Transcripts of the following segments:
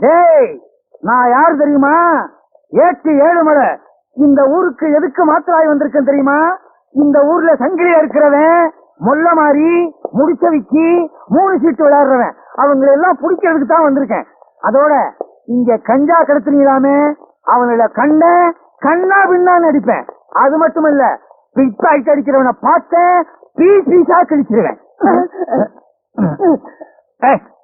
டேய் நான் யார் தெரியுமா? ஏட்டு ஏழுமலை இந்த ஊருக்கு எதுக்கு மாத்திராய் வந்திருக்கேன் தெரியுமா? இந்த ஊர்ல சங்கிலியா இருக்கிறவன் மொல்ல மாறி முடிச்ச விக்கி மூணு சீட்டு விளையாடுறவன். அவங்களை எல்லாம் பிடிக்கிறதுக்கு தான் வந்திருக்கேன். அதோட இங்க கஞ்சா கடத்தினீங்களாமே அவங்கள கண்ட கண்ணா பின்னான்னு அடிப்பேன் அது மட்டும் இல்ல பிக் பாக்கெட் அடிக்கிறவனை பார்த்தேன் பீஸ் பீஸா கிழிச்சிருவேன்.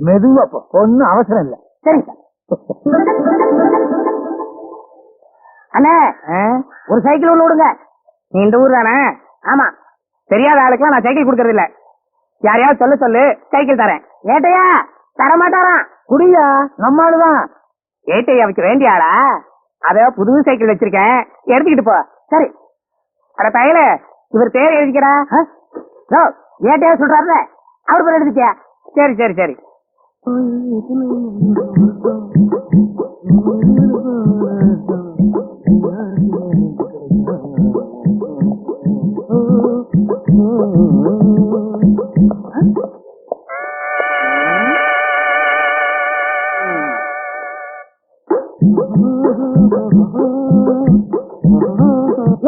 மெதுவா போ. ஒன்னும் அவசரம் இல்ல. சரிங்க சார். அண்ணே ஒரு சைக்கிள் ஒண்ணு விடுங்க நீ இந்த ஊர் தானே? ஆமா. தெரியாத ஆளுக்கெல்லாம் நான் சைக்கிள் கொடுக்கறது இல்ல. யாரையாவது சொல்ல சொல்லு. சைக்கிள் தரேன். ஏட்டையா? தர மாட்டாராம் குடியா நம்மளுதான் ஏட்டையாவுக்கு வேண்டிய ஆளா? அத புது சைக்கிள் வச்சிருக்கேன். எடுத்துக்கிட்டு போ. சரி. அட பயல இவர் பேர் எழுதிக்கிறா? ஏட்டையா சொல்றாருல? அவர் பேர் எழுதிக்க சரி சரி சரி.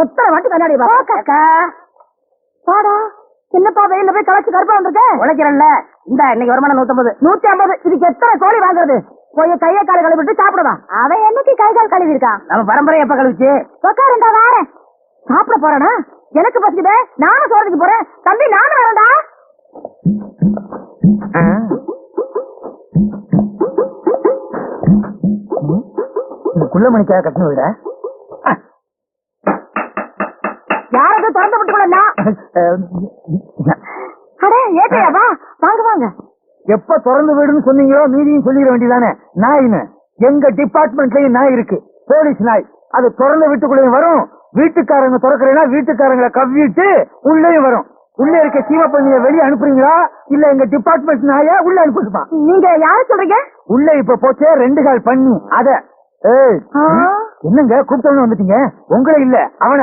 எத்தனை வாட்டி கண்ணாடி பாக்கா பாடா சின்னப்பா வெயில போய் கலச்சு கருப்பா வந்திருக்க? உழைக்கிறல்ல இந்த இன்னைக்கு வருமானம் நூத்தம்பது. நூத்தி ஐம்பது. இதுக்கு எத்தனை கோழி வாங்குறது? போய் கையை காலை கழுவிட்டு சாப்பிடுவா? அவன் என்னைக்கு கை கால் கழுவி இருக்கான் நம்ம பரம்பரை எப்ப கழுவிச்சு? உட்காருண்டா வாரேன். சாப்பிட போறேனா? எனக்கு பசிக்குதே. நானும் சோறதுக்கு போறேன். தம்பி நானும் வரேன்டா. இது குள்ள மணிக்காக கட்டணம் விட? யாரது திறந்து விட்டுக்கொள்ளா அடே ஏட்டையா வா வாங்க வாங்க. எப்ப திறந்து வீடுன்னு சொன்னீங்களோ மீதியும் சொல்லிட வேண்டியதானே நாயின்னு. எங்க டிபார்ட்மெண்ட்லயும் நாய் இருக்கு. போலீஸ் நாய். அது திறந்த வீட்டுக்குள்ளேயும் வரும். வீட்டுக்காரங்க திறக்கிறேன்னா வீட்டுக்காரங்களை கவ்விட்டு உள்ளேயும் வரும். உள்ள இருக்க சீமப்பண்ணிய வெளியே அனுப்புறீங்களா? இல்ல எங்க டிபார்ட்மெண்ட் நாய உள்ள அனுப்பிட்டுமா நீங்க யார சொல்றீங்க? உள்ள இப்ப போச்சே ரெண்டு கால் பண்ணி அத? என்னங்க கூப்பிட்டவன வந்துட்டீங்க? உங்களை இல்ல அவன.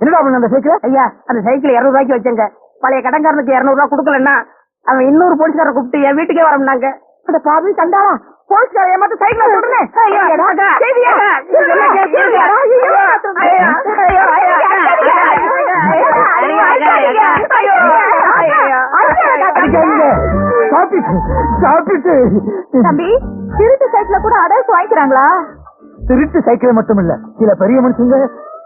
என்னடா பண்ண அந்த சைக்கிளை ஐயா அந்த சைக்கிள் இருநூறு ரூபாய்க்கு வச்சேங்க பழைய கடன்காரனுக்கு இருநூறு ரூபாய் கொடுக்கலன்னா அவன் இன்னொரு போலீஸ்கார கூப்பிட்டு என் வீட்டுக்கே வரம்னாங்க அந்த பாவி கண்டாளா போலீஸ்கார ஏமாத்த சைக்கிள் சாப்பிட்டு தம்பி திருட்டு சைக்கிள கூட அடைச்சு வாங்கிக்கிறாங்களா திருட்டு சைக்கிள் மட்டும் இல்ல சில பெரிய மனுஷங்க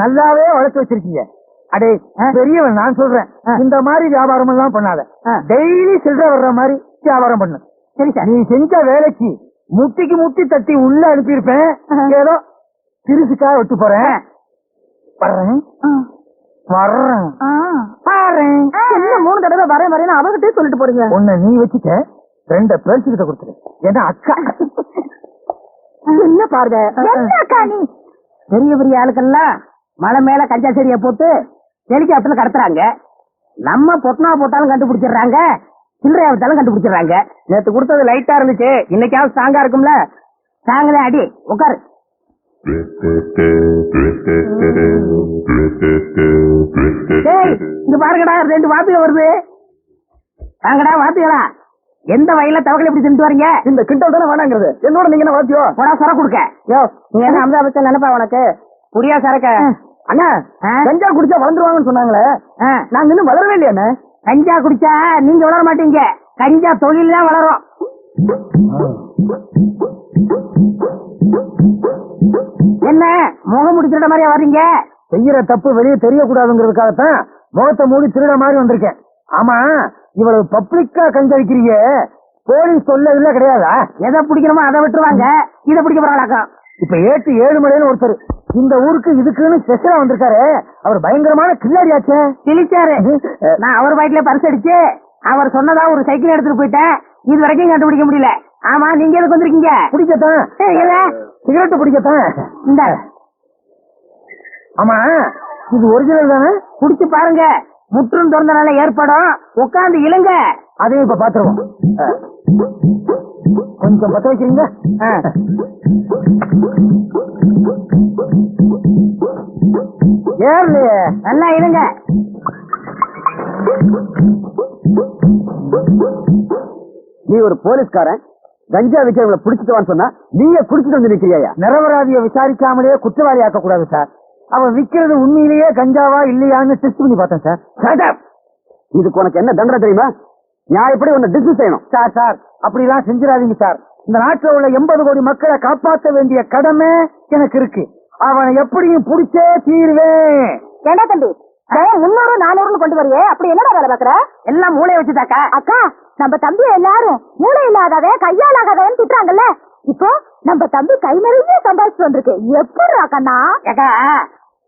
நல்லாவே வளர்த்து வச்சிருக்கீங்க. அடே பெரியவன் நான் சொல்றேன். இந்த மாதிரி வியாபாரம் எல்லாம் பண்ணாத. டெய்லி சில்லற வர்ற மாதிரி வியாபாரம் பண்ணு. சரி சார். நீ செஞ்ச வேலைக்கு முட்டிக்கு முட்டி தட்டி உள்ள அனுப்பியிருப்பேன். ஏதோ திருசுக்காக விட்டு போறேன். வர்றேன். வர்றேன். என்ன மூணு தடவை வரேன் வரேன்னு அவர்கிட்டயே சொல்லிட்டு போறீங்க? உன்னை நீ வச்சுக்க ரெண்ட பேர்ஸ் கிட்ட கொடுத்துரு. ஏன்னா அக்கா. என்ன பாருங்க என்ன அக்கா நீ? பெரிய பெரிய ஆளுக்கெல்லாம் மலை மேல கஞ்சா செடியை போட்டு ஹெலிகாப்டர்ல கடத்துறாங்க. நம்ம பொட்னா போட்டாலும் கண்டுபிடிச்சிடுறாங்க. சில்லறையா விட்டாலும் கண்டுபிடிச்சிடுறாங்க. நேத்து கொடுத்தது லைட்டா இருந்துச்சு. இன்னைக்காவது ஸ்ட்ராங்கா இருக்கும்ல? ஸ்ட்ராங்கதான் அடி. உட்காரு. இங்க பாருங்கடா ரெண்டு வாத்திய வருது. வாங்கடா வாத்தியலா எந்த வயல்ல தவக்கலை எப்படி தின்ட்டு வரீங்க? இந்த கிண்டல் தானே வேணாங்கிறது. என்னோட நீங்க என்ன வாத்தியம் போடா சொர கொடுக்க. யோ நீ என்ன அமிதாபத்தை நினைப்பா உனக்கு? புரியா சரக்க? அண்ணா? கஞ்சா குடிச்சா வளர்ந்துருவாங்கன்னு சொன்னாங்களே. நாங்க இன்னும் வளரவே இல்லையா கஞ்சா குடிச்சா நீங்க வளர மாட்டீங்க. கஞ்சா தொழில் தான் வளரும். என்ன முகம் முடிச்சிட மாதிரியா வர்றீங்க? செய்யற தப்பு வெளியே தெரியக்கூடாதுங்கிறதுக்காகத்தான் முகத்தை மூடி திருட மாதிரி வந்திருக்கேன். ஆமா இவ்வளவு பப்ளிக்கா கஞ்சா விக்கிறீங்க. போலீஸ் சொல்ல இல்ல கிடையாதா? எதை பிடிக்கணுமோ அதை விட்டுருவாங்க. இதை பிடிக்க போறாங்களாக்கம் இப்ப ஏட்டு ஏழு மலைன்னு ஒருத்தர் இந்த ஊருக்கு இதுக்குன்னு ஸ்பெஷலா வந்திருக்காரு. அவர் பயங்கரமான கில்லாடியாச்சே கிழிச்சாரு நான் அவர் பைக்ல பரிசு அடிச்சு அவர் சொன்னதா ஒரு சைக்கிள் எடுத்துட்டு போயிட்டேன். இது வரைக்கும் கண்டுபிடிக்க முடியல. ஆமா நீங்க எதுக்கு வந்திருக்கீங்க? பிடிக்கத்தான். சிகரெட் பிடிக்கத்தான் இந்த. ஆமா இது ஒரிஜினல் தானே? குடிச்சு பாருங்க. முற்றும் திறந்தனால ஏற்படும். உட்கார்ந்து இழுங்க. அதையும் இப்ப பாத்துருவோம். கொஞ்சம் பத்த வைக்கிறீங்க. ஏறலையே நல்லா இழுங்க நீ ஒரு போலீஸ்காரன் கஞ்சா விக்கிறவங்களை பிடிச்சிட்டு வான்னு சொன்னா நீயே குடிச்சிட்டு வந்து நிக்கிறியா நிரபராதிய விசாரிக்காமலே குற்றவாளி ஆக்க கூடாது சார். அவன் விக்கிறது உண்மையிலேயே கஞ்சாவா இல்லையான்னு டெஸ்ட் பண்ணி பார்த்தேன் சார். இதுக்கு உனக்கு என்ன தண்டனை தெரியுமா? நான் எப்படி உன்னை டிஸ்மிஸ் செய்யணும். சார் சார் அப்படிலாம் செஞ்சிடாதீங்க சார். இந்த நாட்டுல உள்ள எண்பது கோடி மக்களை காப்பாற்ற வேண்டிய கடமை எனக்கு இருக்கு. அவனை எப்படியும் பிடிச்சே தீருவேன். ஏண்டா தம்பி? முன்னூறு நானூறுன்னு கொண்டு வரையே. அப்படி என்னடா வேலை பாக்குற எல்லாம் மூளை வச்சுதாக்கா. அக்கா நம்ம தம்பி எல்லாரும் மூளை இல்லாதவன் கையால் ஆகாதவன் திட்டுறாங்கல்ல? இப்போ நம்ம தம்பி கை நிறைய சம்பாதிச்சு வந்திருக்கு. எப்படி கண்ணா ஏக்கா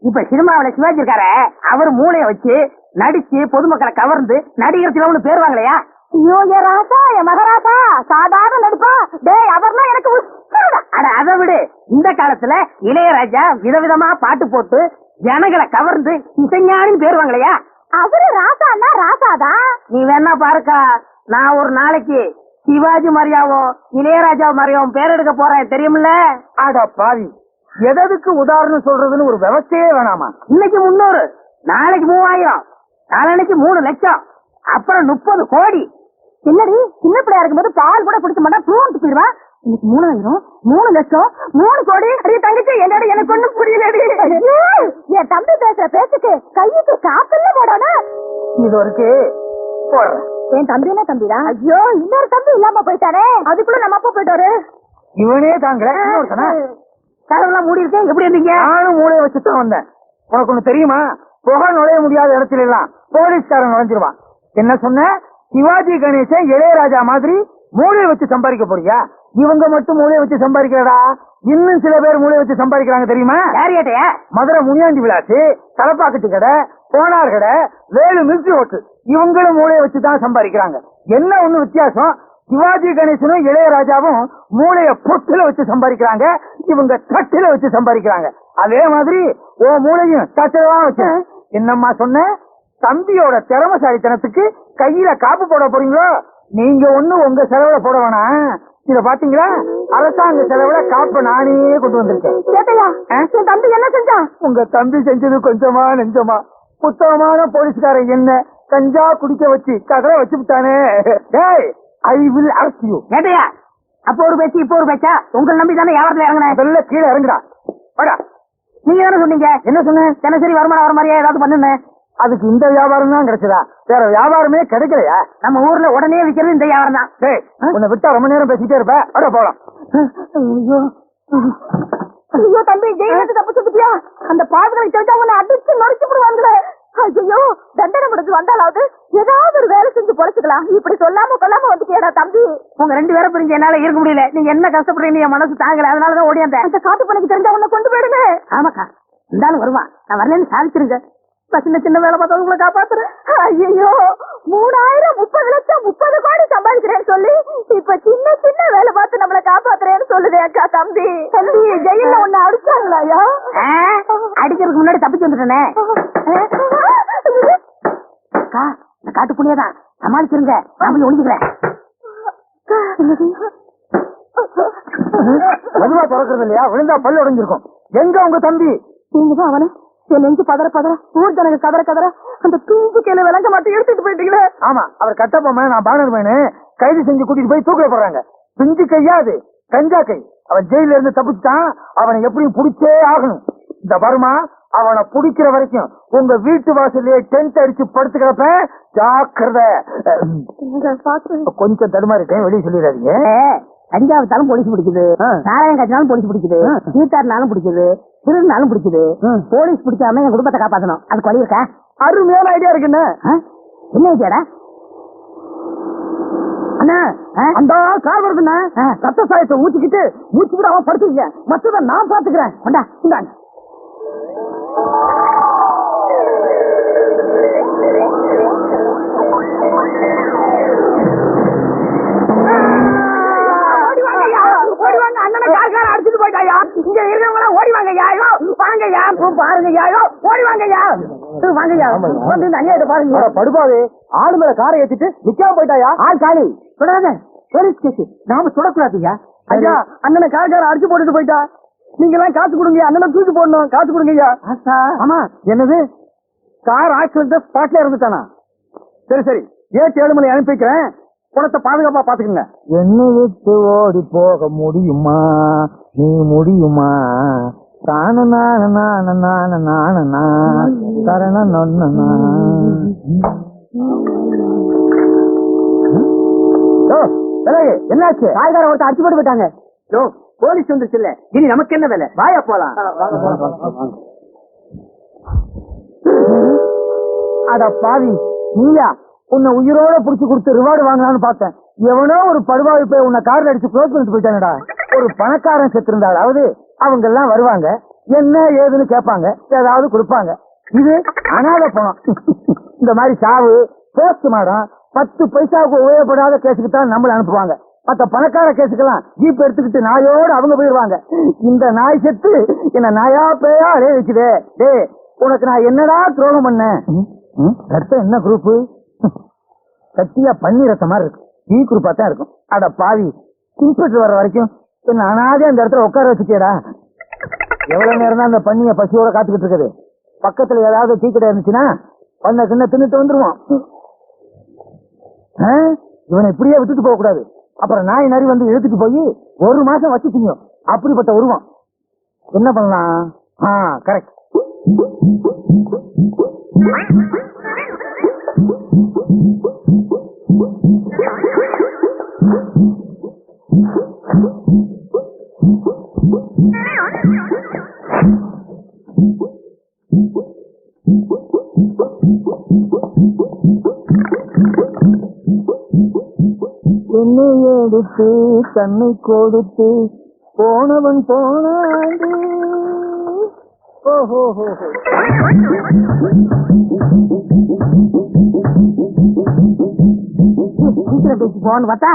இப்ப சினிமாவில சிவாஜி இருக்காரு அவர் மூளைய வச்சு நடிச்சு பொதுமக்களை கவர்ந்து நடிகர் சிலவனு பேர் வாங்கலையா? ஐயோ ஏ ராசா என் மகராசா சாதாரண நடிப்பா. டேய் அவர்லாம் எனக்கு உசுருடா. அட அதை விடு. இந்த காலத்துல இளையராஜா விதவிதமா பாட்டு போட்டு ஜனங்களை கவர்ந்து இசைஞானின்னு பேர் வாங்கலையா? அவரு ராசான்னா ராசாதான் நீ வேணா பாருக்கா. நான் ஒரு நாளைக்கு சிவாஜி மாதிரியாவும் இளையராஜா மாதிரியாவும் பேர் எடுக்க போறேன். தெரியுமில்ல? அட பாவி. எதற்கு உதாரணம் சொல்றதுன்னு ஒரு விவசாயே வேணாமா? இன்னைக்கு முன்னூறு நாளைக்கு மூவாயிரம் நாளைக்கு மூணு லட்சம் அப்புறம் முப்பது கோடி. என்னடி? சின்ன பிள்ளையா இருக்கும்போது பால் கூட குடிக்க மாட்டா தூண்டு போயிடுவா? இன்னைக்கு மூணாயிரம் மூணு லட்சம் மூணு கோடி. அடியே தங்கச்சி என்னோட எனக்கு ஒண்ணும் புரியலடி. என் தம்பி பேசுற பேச்சுக்கு கையுக்கு காத்துல போடணும். இது இருக்கு போடுறேன். என் தம்பி என்ன தம்பிடா? ஐயோ இன்னொரு தம்பி இல்லாம போயிட்டானே. அதுக்குள்ள நம்ம அப்பா போயிட்டாரு இவனே தாங்கிற கதவுலாம் மூடி இருக்கேன். எப்படி இருந்தீங்க? நானும் மூளையை வச்சுதான் வந்தேன். உனக்கு ஒண்ணு தெரியுமா? புகை நுழைய முடியாத இடத்துல எல்லாம் போலீஸ்காரன் நுழைஞ்சிருவான். என்ன சொன்ன? சிவாஜி கணேசன் இளையராஜா மாதிரி மூளையை வச்சு சம்பாதிக்க போறியா? இவங்க மட்டும் மூளையை வச்சு சம்பாதிக்கிறடா இன்னும் சில பேர் மூளையை வச்சு சம்பாதிக்கிறாங்க தெரியுமா? மதுரை முனியாண்டி விளாச்சு தலப்பாக்கட்டு கடை போனார் கடை வேலு மில்கி ஓட்டு இவங்களும் மூளையை வச்சு தான் சம்பாதிக்கிறாங்க. என்ன ஒண்ணு வித்தியாசம்? சிவாஜி கணேசனும் இளையராஜாவும் மூளைய பொட்டுல வச்சு சம்பாதிக்கிறாங்க. இவங்க தட்டுல வச்சு சம்பாதிக்கிறாங்க. அதே மாதிரி ஓ மூளையும் தட்டுல தான் வச்சு. என்னம்மா சொன்ன? தம்பியோட திறமசாலித்தனத்துக்கு கையில காப்பு போட போறீங்களோ? நீங்க ஒண்ணு உங்க செலவுல போட வேணாம். இத பாத்தீங்களா? அரசாங்க செலவுல காப்ப நானே கொண்டு வந்திருக்கேன். கேட்டையா? என் தம்பி என்ன செஞ்சான் உங்க தம்பி செஞ்சது கொஞ்சமா நெஞ்சமா. புத்தகமான போலீஸ்காரன் என்ன கஞ்சா குடிக்க வச்சு கதவை வச்சு விட்டானே. ஐ வில் அரஸ்ட் யூ கேட்டையா அப்போ ஒரு பேச்சு இப்போ ஒரு பேச்சா? உங்களை நம்பி தானே வியாபாரத்துல இறங்கினேன் முதல்ல கீழே இறங்குடா. வாடா. நீங்க தானே சொன்னீங்க? என்ன சொன்னேன் தினசரி வருமானம் வர மாதிரியா ஏதாவது பண்ணுங்க அதுக்கு இந்த வியாபாரம் தான் கிடைச்சதா? வேற வியாபாரமே கிடைக்கலையா? நம்ம ஊர்ல உடனே விக்கிறது இந்த வியாபாரம் தான் டேய் உன்னை விட்டா ரொம்ப நேரம் பேசிட்டே இருப்ப. அட போலாம். ஐயோ. தம்பி ஜெயிலுக்கு தப்பு சொல்லிட்டியா? அந்த பாதுகளை தெரிஞ்சா உன்னை அடிச்சு நொடிச்சு விடுவாங்களே. ஐயோ தண்டனை முடிச்சு வந்தாலாவது ஏதாவது ஒரு வேலை செஞ்சு பொழைச்சுக்கலாம். இப்படி சொல்லாம கொல்லாம வந்துட்டியடா தம்பி. உங்க ரெண்டு பேரும் பிரிஞ்சு என்னால இருக்க முடியல. நீங்க என்ன கஷ்டப்படுறீங்க என் மனசு தாங்கல. அதனாலதான் ஓடியாந்தேன் அந்த காட்டு பணிக்கு தெரிஞ்சா உன்னை கொண்டு போயிடுங்க ஆமாக்கா. இருந்தாலும் வருவான். நான் வரலன்னு சாதிச்சிருங்க. நான் சின்ன சின்ன வேலை பார்த்தா உங்களை காப்பாத்துறேன். ஐயோ மூணாயிரம் முப்பது லட்சம் முப்பது கோடி சம்பாதிக்கிறேன்னு சொல்லி இப்ப சின்ன சின்ன வேலை பார்த்து நம்மள காப்பாத்துறேன்னு சொல்லுதே அக்கா தம்பி. தம்பி ஜெயில ஒண்ணு அடிச்சாங்களாயா அடிக்கிறதுக்கு முன்னாடி தப்பிச்சு வந்துட்டேனே. அக்கா இந்த காட்டு புண்ணியதான் சமாளிச்சிருங்க. நான் போய் ஒளிஞ்சுக்கிறேன். மெதுவா திறக்கிறது இல்லையா? விழுந்தா பல்லு உடைஞ்சிருக்கும். எங்க உங்க தம்பி? நீங்கதான் அவன. என் நெஞ்சு பதற பதற ஊர் ஜனங்க கதற கதற அந்த தூம்பு கேல விளங்க மாட்டேன் எடுத்துட்டு போயிட்டீங்களே. ஆமா அவர் கட்டப்பொம்மை நான் பானர் மேனு கைது செஞ்சு கூட்டிட்டு போய் தூக்கில போடுறாங்க. பிஞ்சு கையா அது? கஞ்சா கை. அவன் ஜெயில இருந்து தப்பிச்சுட்டான் அவனை எப்படியும் புடிச்சே ஆகணும். இந்த வருமா அவனை புடிக்கிற வரைக்கும் உங்க வீட்டு வாசல்லே டென்ட் அடிச்சு படுத்துக்கிறப்ப ஜாக்கிரதை. கொஞ்சம் தடுமாறிட்டேன் வெளியே சொல்லிடாதீங்க. கஞ்சா வித்தாலும் போலீஸ் பிடிக்குது. ஆ. சாராயம் கட்டினாலும் போலீஸ் பிடிக்குது. ஆ. சீட்டாடினாலும் பிடிக்குது. திருநாலும் பிடிக்குது. போலீஸ் பிடிக்காம என் குடும்பத்தை காப்பாத்தணும். அதுக்கு வழி இருக்கா? அருமையான ஐடியா இருக்குன்னு ஆ? என்ன ஐடியாடா அண்ணா? அந்த கார் வருதுண்ணா ரத்த சாயத்தை ஊத்திக்கிட்டு மூச்சு விட அவன் படுத்துக்க மத்தத நான் பாத்துக்கிறேன் கொண்டா இங்க இருக்கவங்க ஓடி வாங்கய்யா ஐயோ வாங்கய்யா போ பாருங்கய்யா ஐயோ ஓடி வாங்கய்யா. ம், வாங்கய்யா. வந்து இந்த அநியாயத்தை பாருங்க அட, படுபாவே ஆளு மேல காரை ஏத்திட்டு நிக்காம போயிட்டாயா? ஆள் காலி. சுடாத போலீஸ் கேஸ். நாம சுடக்கூடாதுயா ஐயா அண்ணனை கார்கார அடிச்சு போட்டுட்டு போயிட்டா. நீங்க எல்லாம் காசு கொடுங்க அண்ணனை தூக்கி போடணும். காசு கொடுங்க ஐயா ஆமா. என்னது? கார் ஆக்சிடென்ட் ஸ்பாட்ல இருந்துட்டானா சரி சரி. ஏற்றி ஏழுமலை அனுப்பி வைக்கிறேன் குணத்தை பாதுகாப்பா பாத்துக்கங்க. என்ன விட்டு ஓடி போக முடியுமா? நீ முடியுமா? தான நான நான நான நான கரண நொன்னா என்னாச்சு? காய்கார ஒருத்தர் அடிச்சு போட்டு போயிட்டாங்க. யோ போலீஸ் வந்துருச்சு இல்ல. இனி நமக்கு என்ன வேலை? வாயா போலாம். அட பாவி நீயா? உன்னை உயிரோட புடிச்சு கொடுத்து ரிவார்டு வாங்கலாம்னு பார்த்தேன். எவனோ ஒரு படுவாவி போய் உன்னை கார்ல அடிச்சு க்ளோஸ் பண்ணிட்டு போயிட்டானடா. ஒரு பணக்காரன் செத்திருந்தாலாவது அவங்க எல்லாம் வருவாங்க. என்ன ஏதுன்னு கேட்பாங்க. ஏதாவது கொடுப்பாங்க. இது அனாதை பணம். இந்த மாதிரி சாவு போஸ்ட் மாடம் பத்து பைசாவுக்கு உபயோகப்படாத கேஸுக்கு தான் நம்மளை அனுப்புவாங்க. மத்த பணக்கார கேஸுக்கெல்லாம் ஜீப் எடுத்துக்கிட்டு நாயோட அவங்க போயிடுவாங்க. இந்த நாய் செத்து என்ன நாயா பேயா அடைய வச்சுதே டேய் உனக்கு நான் என்னடா துரோகம் பண்ணேன்? அடுத்த என்ன குரூப் கட்டியா பன்னி ரத்த மாதிரி இருக்கு டீ குரூப்பா தான் இருக்கும். அட பாவி இன்ஸ்பெக்டர் வர வரைக்கும் என்ன அனாதே அந்த இடத்துல உட்கார வச்சுட்டேடா எவ்வளவு நேரம் தான் அந்த பண்ணிய பசியோட காத்துக்கிட்டு இருக்குது. பக்கத்துல ஏதாவது டீ கடை இருந்துச்சுன்னா பண்ண சின்ன தின்னுட்டு வந்துருவான் இவனை இப்படியே விட்டுட்டு போக கூடாது. அப்புறம் நாய் நரி வந்து இழுத்துட்டு போய் ஒரு மாசம் வச்சு திங்கும் அப்படிப்பட்ட உருவம். என்ன பண்ணலாம்? ஆ கரெக்ட் என்னை எடுத்து தன்னை கொடுத்து போனவன் போனாண்டு ஓஹோ. வீட்டுல பேசி போன்னு பார்த்தா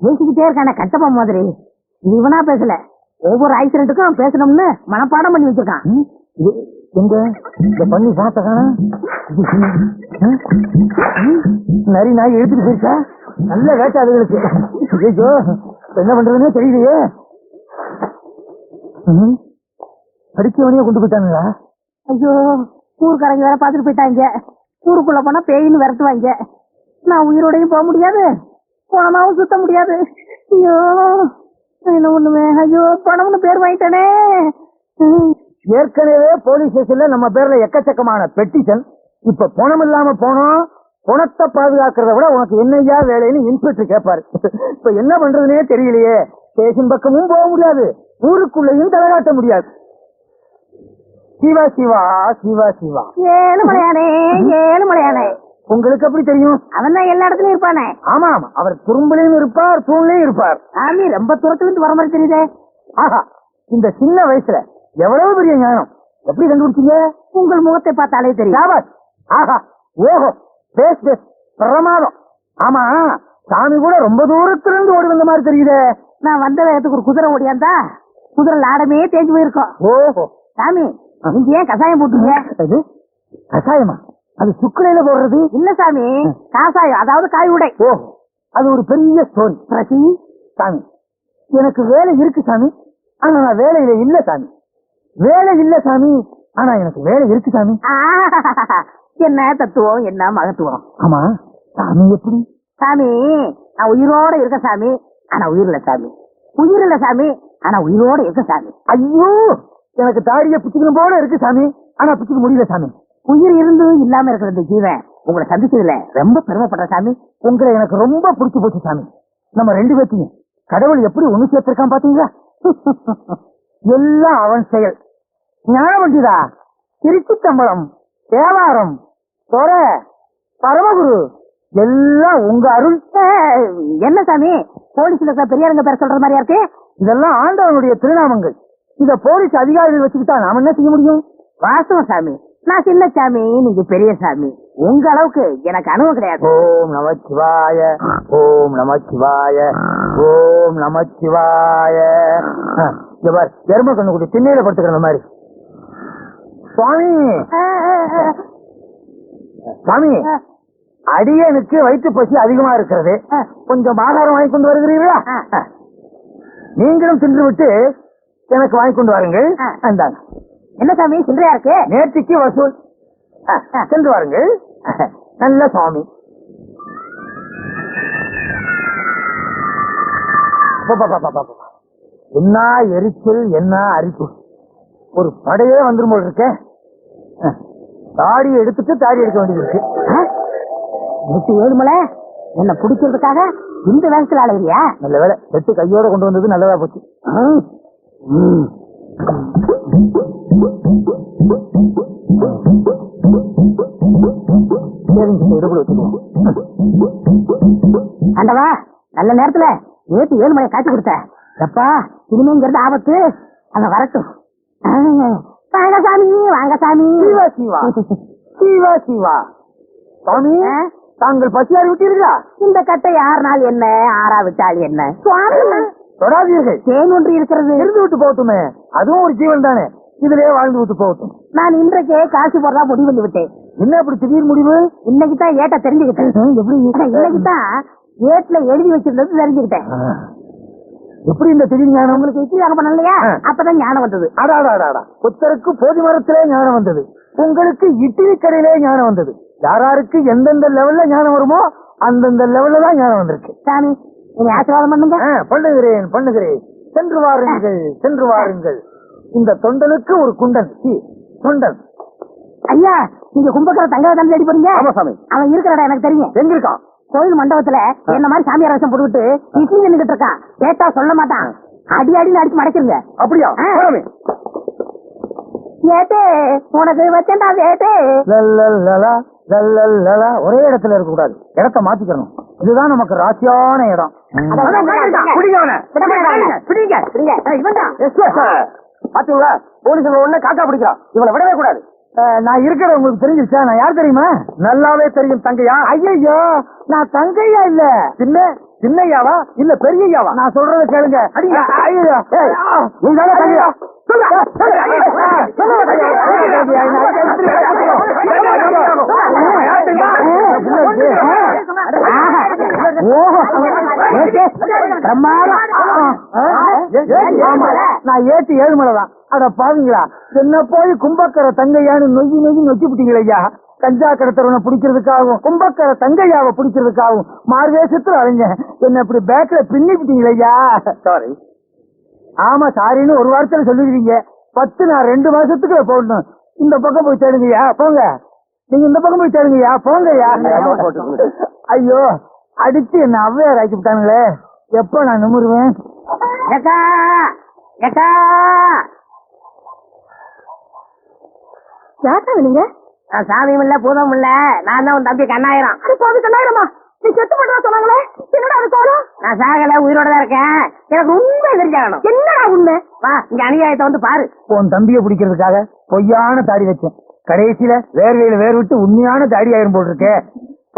பேசிக்கிட்டே இருக்கானே கட்டப்பா மாதிரி. இவனா பேசல. ஒவ்வொரு ஆக்சிடென்ட்டுக்கும் பேசணும்னு மனப்பாடம் பண்ணி வச்சிருக்கான். எங்க? இந்த பண்ணி? ம்? நரி நாய் எடுத்துட்டு போயிருச்சா? நல்ல வேட்டை அதுகளுக்கு ஐயோ என்ன பண்றதுன்னே தெரியலையே? படிச்சவனையே கொண்டு போயிட்டானுங்களா? ஐயோ ஊருக்காரங்க வேற பாத்துட்டு போயிட்டாங்க. ஊருக்குள்ள போனா பேயின்னு விரட்டுவாங்க. நான் உயிரோடையும் போக முடியாது. பணமாவும் சுத்த முடியாது. ஐயோ என்ன ஒண்ணுமே ஐயோ பணம்னு பேர் வாங்கிட்டேனே. ஏற்கனவே போலீஸ் ஸ்டேஷன்ல நம்ம பேர்ல எக்கச்சக்கமான பெட்டிஷன் இப்ப பணம் இல்லாம போனோம். பணத்தை பாதுகாக்கிறத விட உனக்கு என்னையா வேலைன்னு இன்ஸ்பெக்டர் கேட்பாரு இப்ப என்ன பண்றதுனே தெரியலையே. ஸ்டேஷன் பக்கமும் போக முடியாது. ஊருக்குள்ளேயும் தலைகாட்ட முடியாது. சிவா சிவா சிவா சிவா. ஏழு மலையானே ஏழு மலையானே உங்களுக்கு எப்படி தெரியும்? அவன் தான் எல்லா இடத்துலயும் இருப்பானே. ஆமா ஆமா. அவர் துரும்புலையும் இருப்பார் தூண்லயும் இருப்பார். சாமி ரொம்ப தூரத்துல இருந்து வர மாதிரி தெரியுதே. ஆஹா இந்த சின்ன வயசுல எவ்வளவு பெரிய ஞானம்? எப்படி கண்டுபிடிச்சீங்க? உங்கள் முகத்தை பார்த்தாலே தெரியும். ஆஹா ஓஹோ பேஸ் பேஸ் பிரமாதம். ஆமா சாமி கூட ரொம்ப தூரத்துல இருந்து ஓடி வந்த மாதிரி தெரியுதே. நான் வந்த வேகத்துக்கு ஒரு குதிரை ஓடியாந்தா குதிரை லாடமே தேஞ்சு போயிருக்கோம். ஓஹோ. சாமி நீங்க ஏன் கசாயம் போட்டீங்க? அது கஷாயமா? அது சுக்குலையில போடுறது? இல்ல சாமி காசாயம் அதாவது காய் உடை. ஓஹோ அது ஒரு பெரிய ஸ்டோரி பிரசி சாமி எனக்கு வேலை இருக்கு சாமி ஆனா நான் வேலையில இல்ல சாமி. வேலை இல்ல சாமி ஆனா எனக்கு வேலை இருக்கு சாமி. என்ன தத்துவம் என்ன மகத்துவம்? ஆமா சாமி எப்படி? சாமி நான் உயிரோட இருக்க சாமி ஆனா உயிர் இல்ல சாமி. உயிர் இல்ல சாமி ஆனா உயிரோட இருக்க சாமி. ஐயோ எனக்கு தாடிய பிச்சுக்கணும் போல இருக்கு சாமி ஆனா பிச்சுக்க முடியல சாமி. உயிர் இருந்தும் இல்லாம இருக்கிற இந்த ஜீவன் உங்களை சந்திச்சதுல ரொம்ப பெருமைப்படுற சாமி. உங்களை எனக்கு ரொம்ப பிடிச்சு போச்சு சாமி. நம்ம ரெண்டு பேர்த்தையும். கடவுள் எப்படி ஒண்ணு சேர்த்திருக்கான் பாத்தீங்களா? எல்லாம் அவன் செயல். ஞானவண்டிதா திருச்சி தம்பளம் தேவாரம் சொர பரமகுரு எல்லாம் உங்க அருள். என்ன சாமி? போலீஸ்ல பெரியாருங்க பேர் சொல்ற மாதிரியா இருக்கு? இதெல்லாம் ஆண்டவனுடைய திருநாமங்கள். இத போலீஸ் அதிகாரிகள் வச்சுக்கிட்டா நாம என்ன செய்ய முடியும்? வாஸ்தவம் சாமி. நான் சின்ன சாமி நீங்க பெரிய சாமி உங்க அளவுக்கு எனக்கு அனுபவம் கிடையாது. ஓம் நமச்சிவாய ஓம் நமச்சிவாய ஓம் நமச்சிவாய ஆ, இங்க பார் எரும கண்ணு குட்டி திண்ணையில படுத்துக்கிற மாதிரி. சுவாமி! சுவாமி அடியனுக்கு வயிற்று பசி அதிகமா இருக்கிறது. கொஞ்சம் ஆகாரம் வாங்கி கொண்டு வருகிறீர்களா. நீங்களும் தின்று விட்டு எனக்கு வாங்கி கொண்டு வாருங்கள். ஆ. என்ன சாமி சில்லறையா இருக்கு? நேற்றுக்கு வசூல். சென்று வாருங்கள். நல்ல அப்பப்பப்பப்பப்பப்ப. என்ன எரிச்சல் என்ன அரிப்பு. ஒரு படையே வந்துரும் போல இருக்க. தாடி எடுத்துட்டு தாடி எடுக்க வேண்டியது இருக்கு. நூத்தி ஏழுமலை என்ன பிடிக்கிறதுக்காக இந்த வேகத்துல அலையிறியா? நல்ல வேலை வெட்டு கையோட கொண்டு வந்தது நல்லதா போச்சு. ஆண்டவா நல்ல நேரத்துல நேற்று ஏழு மணி காட்சி கொடுத்த. எப்பா இனிமேங்கிறது ஆபத்து. அங்க வரட்டும். வாங்க சாமி வாங்க சாமி. சிவா சிவா. சிவா சிவா. சுவாமி ஆ? தாங்கள் பசியாறி விட்டீர்களா? இந்த கட்டை நாள் என்ன? ஆறா விட்டால் என்ன? சுவாமி. தொடாதீர்கள். தேன் ஒன்று இருக்கிறது. இருந்து விட்டு போகட்டுமே. அதுவும் ஒரு ஜீவன் தானே இதுலயே வாழ்ந்து விட்டு போகட்டும். நான் இன்றைக்கே காசு போடுறதா முடிவு பண்ணி விட்டேன் என்ன அப்படி திடீர் முடிவு? இன்னைக்கு தான் ஏட்ட தெரிஞ்சுக்கிட்டேன். எப்படி? இன்னைக்கு தான் ஏட்ல எழுதி வச்சிருந்தது தெரிஞ்சுக்கிட்டேன். எப்படி இந்த திடீர் ஞானம்? உங்களுக்கு இட்லி வாங்க பண்ண இல்லையா ஆ. அப்பதான் ஞானம் வந்தது. அடாடாடாடா புத்தருக்கு போதி மரத்திலே ஞானம் வந்தது. உங்களுக்கு இட்லி கடையிலே ஞானம் வந்தது. யாராருக்கு எந்தெந்த லெவல்ல ஞானம் வருமோ அந்தந்த லெவல்ல தான் ஞானம் வந்திருக்கு. சாமி நீங்க ஆசீர்வாதம் பண்ணுங்க. பண்ணுகிறேன் பண்ணுகிறேன். சென்று வாருங்கள் சென்று வாருங்கள். இந்த தொண்டனுக்கு ஒரு குண்டன். தொண்டன். ஐயா நீங்க கும்பகர தங்க தான் தேடி போறீங்க? ஆமா சாமி. அவன் இருக்கிற இடம் எனக்கு தெரியும். எங்க இருக்கான் கோயில் மண்டபத்துல என்ன மாதிரி சாமியார் வேஷம் போட்டுக்கிட்டு இட்லி நின்னுகிட்டு இருக்கான் கேட்டா சொல்ல மாட்டான். அடி அடின்னு அடிச்சு மடக்கிருங்க அப்படியா. ஏட்டே உனக்கு வச்சேன்டா ஏட்டே. ஒரே இடத்துல இருக்க கூடாது இடத்த மாத்திக்கணும். இதுதான் நமக்கு ராசியான இடம். பிடிங்க, பிடிங்க, பாத்தீங்களா போலீஸ் உடனே காக்கா பிடிக்கிறான் இவனை விடவே கூடாது நான் இருக்கிற உங்களுக்கு தெரிஞ்சிருச்சா நான் யார் தெரியுமா நல்லாவே தெரியும் தங்கையா ஐயோ நான் தங்கையா இல்ல சின்ன சின்னையாவா இல்ல பெரியயாவா நான் சொல்றத கேளுங்க. ஓஹோ. பிரமாதம். நான் ஏட்டு ஏழுமலை தான் அட பாருங்களா என்ன போய் கும்பக்கர தங்கையான்னு நொய்யி நொய்யி நொச்சி விட்டீங்களே ஐயா. கஞ்சா கடத்தரவனை பிடிக்கிறதுக்காகவும் கும்பக்கர தங்கையாவை பிடிக்கிறதுக்காகவும் மார்வேஷத்துல அலைஞ்ச என்ன இப்படி பேக்ல பின்னி விட்டீங்களே ஐயா. சாரி ஆமா சாரின்னு ஒரு வாரத்துல சொல்லிடுவீங்க. பத்து நான் ரெண்டு மாசத்துக்கு போடணும். இந்த பக்கம் போய் தேடுங்கய்யா போங்க. நீங்க இந்த பக்கம் போய் தேடுங்கய்யா போங்கய்யா ஐயோ. அடிச்சு என்ன அவ்வையார் ஆக்கி விட்டானுங்களே. எப்ப நான் நிமிருவேன்? யாக்கா நீங்க? நான் சாமியும் இல்ல பூதம் இல்ல. நான் தான் உன் தம்பி கண்ணாயிரம். அது கண்ணாயிரமா? நீ செத்து பண்றா சொன்னாங்களே? என்னடா அது கோலம் நான் சாகல உயிரோட தான் இருக்கேன். எனக்கு உண்மை தெரிஞ்சாகணும் என்னடா உண்மை? வா இங்க அநியாயத்தை வந்து பாரு. உன் தம்பியை பிடிக்கிறதுக்காக பொய்யான தாடி வச்சேன். கடைசியில வேர்வையில வேர் விட்டு உண்மையான தாடி ஆயிரும் போல் இருக்கே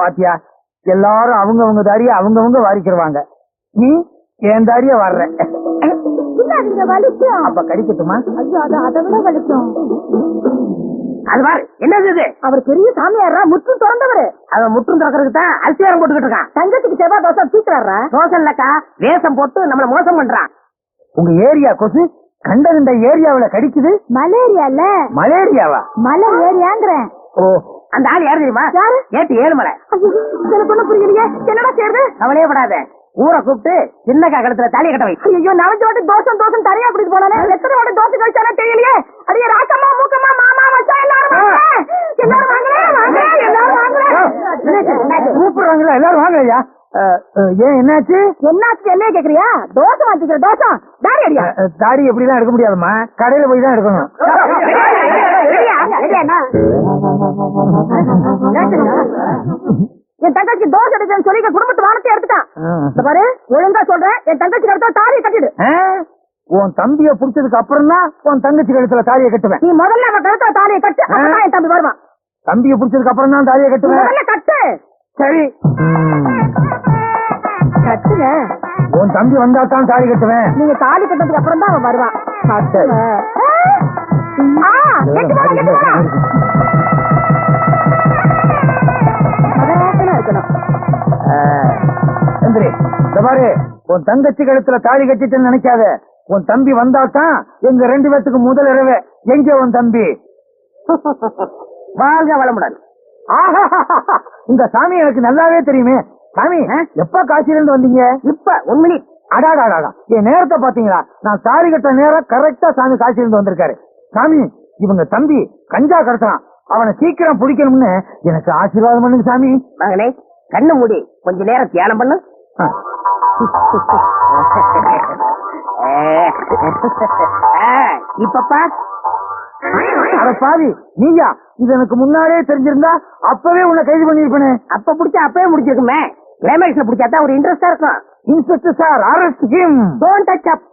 பாத்தியா? எல்லாரும் அவங்க அவங்க தாடிய அவங்கவங்க வாரிக்கிறவாங்க. நீ என் தாடிய வர்ற. வலிக்கும். அப்ப கடிக்கட்டுமா? ஐயோ அது அதை விட வலிக்கும். அது பாரு என்னது இது? அவர் பெரிய சாமியாரா முற்றும் திறந்தவரு. அவன் முற்றும் திறக்கிறதுக்கு தான் அரிசியாரம் போட்டுக்கிட்டு இருக்கான். தங்கத்துக்கு செவ்வாய் தோசை தீக்குறாரா தோசை இல்லக்கா வேஷம் போட்டு நம்மள மோசம் பண்றான். உங்க ஏரியா கொசு கண்ட கண்ட ஏரியாவுல கடிக்குது? மலேரியால? மலேரியாவா? மலை ஏரியாங்கிறேன். ஓ அந்த ஆள் யாரு தெரியுமா? யாரு? ஏட்டு ஏழுமலை. எனக்கு ஒண்ணு புரியலையே. என்னடா செய்யறது? கவலையே படாத. ஊரை கூப்பிட்டு சின்னக்கா கழுத்துல தாலியை கட்ட வை ஐயோ நவஞ்ச வாட்டி தோசம் தோசம் தனியா பிடிச்சு போனானே எத்தனை வாட்டி தோசை கழிச்சானே தெரியலையே அடியே ராசம்மா மூக்கம்மா மாமா மச்சான் எல்லாரும் வாங்க எல்லாரும் வாங்க எல்லாரும் வாங்களே கூப்பிடுறாங்களா எல்லாரும் வாங்க ஐயா அஹ், ஏன் என்னாச்சு என்னாச்சு என்ன கேக்குறியா தோசை மாத்திக்கிற தோசை தாடி அடியா தாடி எப்படிலாம் எடுக்க முடியாதும்மா கடையில போய் தான் எடுக்கணும் என் தங்கச்சி தோசை எடுக்கன்னு சொல்லி குடும்பத்து வானத்தை எடுத்துட்டான். பாரு ஒழுங்கா சொல்றேன். என் தங்கச்சி அடுத்த தாலியை கட்டிடு? உன் தம்பிய புடிச்சதுக்கு அப்புறம் தான் உன் தங்கச்சி கழுத்துல தாலியை கட்டுவேன். நீ முதல்ல அவன் கழுத்துல தாலியை கட்டு என் தம்பி வருவான். தம்பிய புடிச்சதுக்கு அப்புறம் தான் தாலியை கட்டுவேன். முதல்ல கட்டு. சரி. கட்டுங்க. உன் தம்பி வந்தா தான் தாலி கட்டுவேன். நீங்க தாலி கட்டதுக்கு அப்புறம் தான் அவன் வருவான். கெட்டு. இருக்கணும் இந்த பாரு உன் தங்கச்சி கழுத்துல தாலி கட்டிட்டேன்னு நினைக்காத. உன் தம்பி வந்தா தான் எங்க ரெண்டு பேத்துக்கு முதல் இரவு. எங்க உன் தம்பி? வாழ்க வளமுடன். இந்த சாமி எனக்கு நல்லாவே தெரியுமே. சாமி எப்ப காசில இருந்து வந்தீங்க? இப்ப ஒன் மினிட் அடாடாடாடா என் நேரத்தை பாத்தீங்களா? நான் தாலி கட்ட நேரம் கரெக்டா சாமி காசில இருந்து வந்திருக்காரு. சாமி இவங்க தம்பி கஞ்சா கடத்துறான். அவனை சீக்கிரம் பிடிக்கணும்னு எனக்கு ஆசீர்வாதம் பண்ணுங்க சாமி. மகனே கண்ணு மூடி கொஞ்ச நேரம் தியானம் பண்ணு. இப்பப்பா பாவி நீயா இது எனக்கு முன்னாலே தெரிஞ்சிருந்தா அப்பவே உன்னை கைது பண்ணிருப்பேனே அப்ப புடிச்சா அப்பவே முடிச்சிருக்குமே. கிளைமேக்ஸ்ல புடிச்சாதான் ஒரு இன்ட்ரெஸ்டா இருக்கும். Inspector sir arrest him don't touch up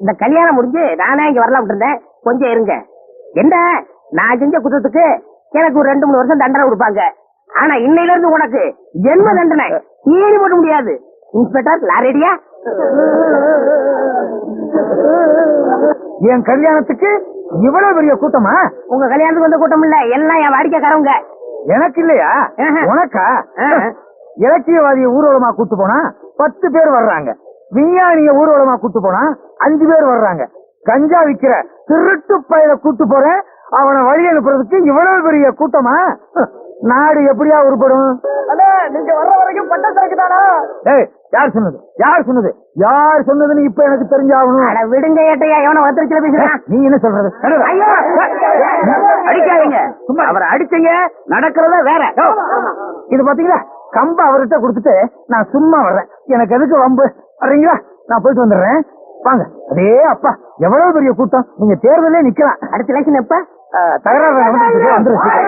இந்த கல்யாணம் முடிஞ்சு நானே இங்க வரலாம் இருந்தேன். கொஞ்சம் இருங்க. என்ன? நான் செஞ்ச குற்றத்துக்கு எனக்கு ஒரு ரெண்டு மூணு வருஷம் தண்டனை கொடுப்பாங்க. ஆனா இன்னையில இருந்து உனக்கு ஜென்ம தண்டனை. ஈடு போட முடியாது. இன்ஸ்பெக்டர் லாரேடியா என் கல்யாணத்துக்கு இவ்வளவு பெரிய கூட்டமா? உங்க கல்யாணத்துக்கு வந்த கூட்டம் இல்ல. எல்லாம் என் வாடிக்கைக்காரவங்க. எனக்கு இல்லையா. உனக்கா. இலக்கியவாதிய ஊர்வலமா கூட்டு போனா பத்து பேர் வர்றாங்க. விஞ்ஞானிய ஊர்வலமா கூட்டு போனா அஞ்சு பேர் வர்றாங்க. கஞ்சா விக்கிற திருட்டு பயில கூட்டு போறேன். அவனை வழி அனுப்புறதுக்கு இவ்வளவு பெரிய கூட்டமா? நாடு எப்படியா உருப்படும்? நீங்க வர்ற வரைக்கும் பட்ட சரக்கு தானா? ஏய் யார் சொன்னது? யார் சொன்னது? யார் சொன்னதுன்னு இப்ப எனக்கு தெரிஞ்சாகணும். விடுங்க ஏட்டையா எவன வத்திரிச்சல பேசுறான் நீ என்ன சொல்றது? அடிக்காதீங்க. அவரை அடிச்சீங்க நடக்கிறத வேற. இது பாத்தீங்களா? கம்ப அவர்கிட்ட கொடுத்துட்டு நான் சும்மா வர்றேன். எனக்கு எதுக்கு வம்பு? வர்றீங்களா? நான் போயிட்டு வந்துடுறேன். வாங்க. அதே அப்பா. எவ்வளவு பெரிய கூட்டம். நீங்க தேர்தலே நிக்கலாம். அடுத்த எலெக்ஷன் எப்ப? தகராறு வந்துருச்சு